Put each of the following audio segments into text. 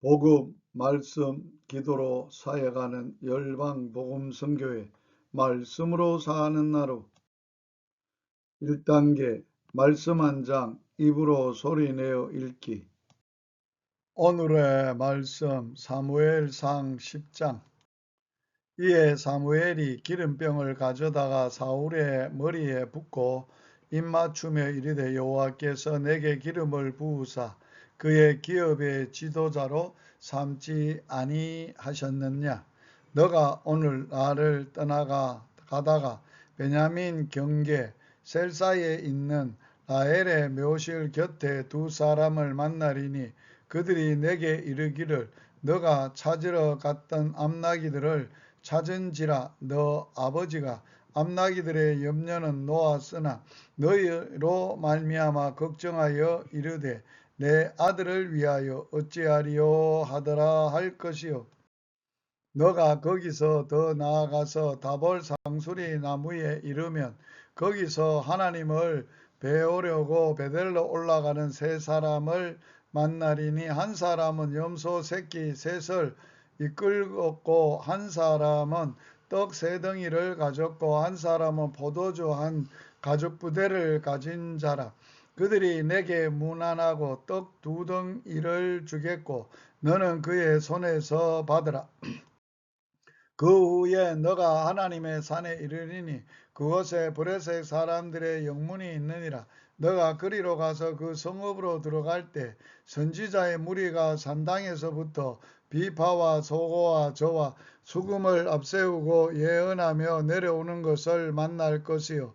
복음, 말씀, 기도로 사역하는 열방 복음 선교회 말씀으로 사는 나루. 1단계 말씀 한 장 입으로 소리내어 읽기. 오늘의 말씀 사무엘상 10장. 이에 사무엘이 기름병을 가져다가 사울의 머리에 붓고 입맞춤에 이르되 여호와께서 내게 기름을 부으사 그의 기업의 지도자로 삼지 아니하셨느냐? 너가 오늘 나를 떠나가 가다가 베냐민 경계 셀사에 있는 라헬의 묘실 곁에 두 사람을 만나리니 그들이 내게 이르기를 너가 찾으러 갔던 암나기들을 찾은지라 너 아버지가 암나기들의 염려는 놓았으나 너희로 말미암아 걱정하여 이르되 내 아들을 위하여 어찌하리요 하더라 할 것이요. 너가 거기서 더 나아가서 다볼 상수리 나무에 이르면 거기서 하나님을 배우려고 베델로 올라가는 세 사람을 만나리니 한 사람은 염소 새끼 셋을 이끌었고 한 사람은 떡 세 덩이를 가졌고 한 사람은 포도주 한 가죽 부대를 가진 자라. 그들이 내게 무난하고 떡 두 덩이를 주겠고 너는 그의 손에서 받으라. 그 후에 너가 하나님의 산에 이르리니 그곳에 브레색 사람들의 영문이 있느니라. 너가 그리로 가서 그 성읍으로 들어갈 때 선지자의 무리가 산당에서부터 비파와 소고와 저와 수금을 앞세우고 예언하며 내려오는 것을 만날 것이요.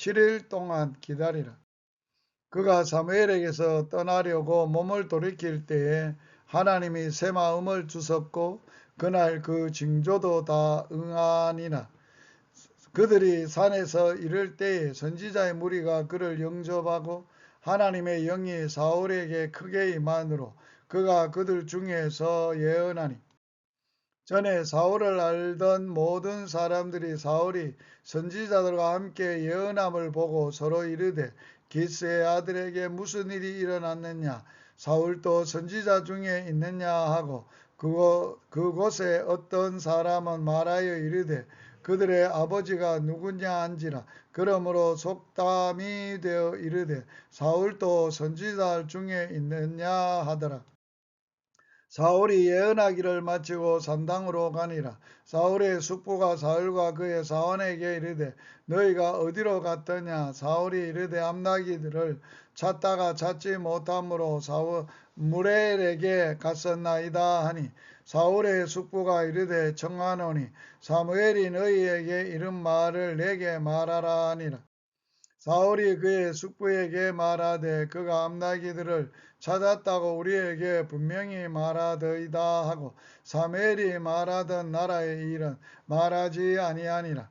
7일 동안 기다리라. 그가 사무엘에게서 떠나려고 몸을 돌이킬 때에 하나님이 새 마음을 주셨고 그날 그 징조도 다 응하니라. 그들이 산에서 이를 때에 선지자의 무리가 그를 영접하고 하나님의 영이 사울에게 크게 임한으로 그가 그들 중에서 예언하니 전에 사울을 알던 모든 사람들이 사울이 선지자들과 함께 예언함을 보고 서로 이르되 기스의 아들에게 무슨 일이 일어났느냐? 사울도 선지자 중에 있느냐? 하고 그곳, 그곳에 어떤 사람은 말하여 이르되 그들의 아버지가 누구냐 한지라. 그러므로 속담이 되어 이르되 사울도 선지자 중에 있느냐? 하더라 사울이 예언하기를 마치고 산당으로 가니라. 사울의 숙부가 사울과 그의 사원에게 이르되 너희가 어디로 갔더냐 사울이 이르되 암나기들을 찾다가 찾지 못함으로 사울 무렐에게 갔었나이다 하니 사울의 숙부가 이르되 청하노니 사무엘이 너희에게 이런 말을 내게 말하라 하니라. 사울이 그의 숙부에게 말하되 그가 암나기들을 찾았다고 우리에게 분명히 말하더이다 하고 사무엘이 말하던 나라의 일은 말하지 아니하니라.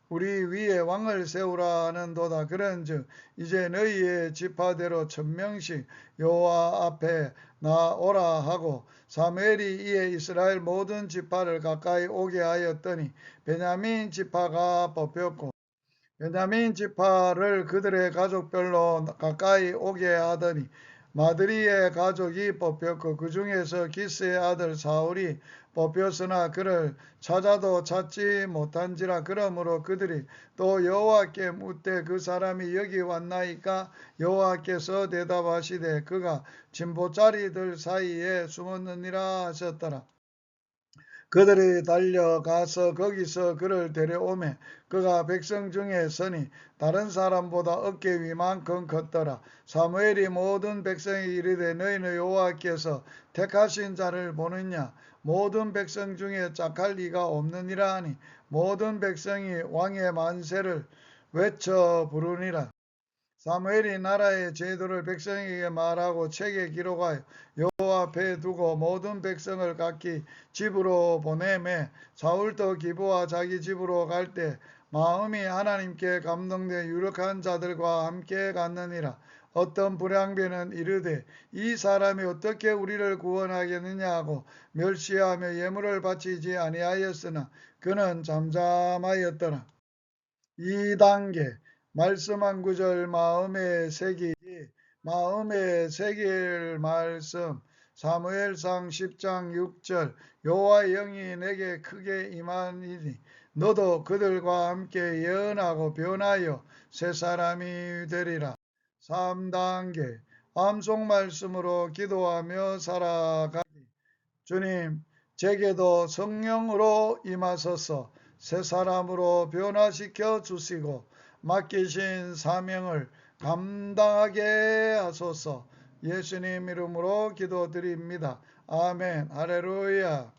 우리 위에 왕을 세우라 하는도다. 그런즉 이제 너희의 지파대로 천명씩 여호와 앞에 나오라 하고 사무엘이 이에 이스라엘 모든 지파를 가까이 오게 하였더니 베냐민 지파가 뽑혔고 베냐민 지파를 그들의 가족별로 가까이 오게 하더니 마드리의 가족이 뽑혔고 그 중에서 기스의 아들 사울이 뽑혔으나 그를 찾아도 찾지 못한지라 그러므로 그들이 또 여호와께 묻되 그 사람이 여기 왔나이까 여호와께서 대답하시되 그가 진보자리들 사이에 숨었느니라 하셨더라. 그들이 달려가서 거기서 그를 데려오매 그가 백성 중에 서니 다른 사람보다 어깨 위만큼 컸더라. 사무엘이 모든 백성에 이르되 너희는 여호와께서 택하신 자를 보느냐 모든 백성 중에 짝할 리가 없느니라 하니 모든 백성이 왕의 만세를 외쳐 부르니라. 사무엘이 나라의 제도를 백성에게 말하고 책에 기록하여 여호와 앞에 두고 모든 백성을 각기 집으로 보내매 사울도 기부와 자기 집으로 갈 때 마음이 하나님께 감동돼 유력한 자들과 함께 갔느니라. 어떤 불량배는 이르되 이 사람이 어떻게 우리를 구원하겠느냐 하고 멸시하며 예물을 바치지 아니하였으나 그는 잠잠하였더라. 2단계 말씀 한 구절 마음에 새기기 마음에 새길 말씀. 사무엘상 10장 6절 여호와의 영이 내게 크게 임하니니 너도 그들과 함께 예언하고 변하여 새 사람이 되리라. 3단계 암송 말씀으로 기도하며 살아가기 주님 제게도 성령으로 임하소서. 새 사람으로 변화시켜 주시고 맡기신 사명을 감당하게 하소서. 예수님 이름으로 기도드립니다. 아멘. 할렐루야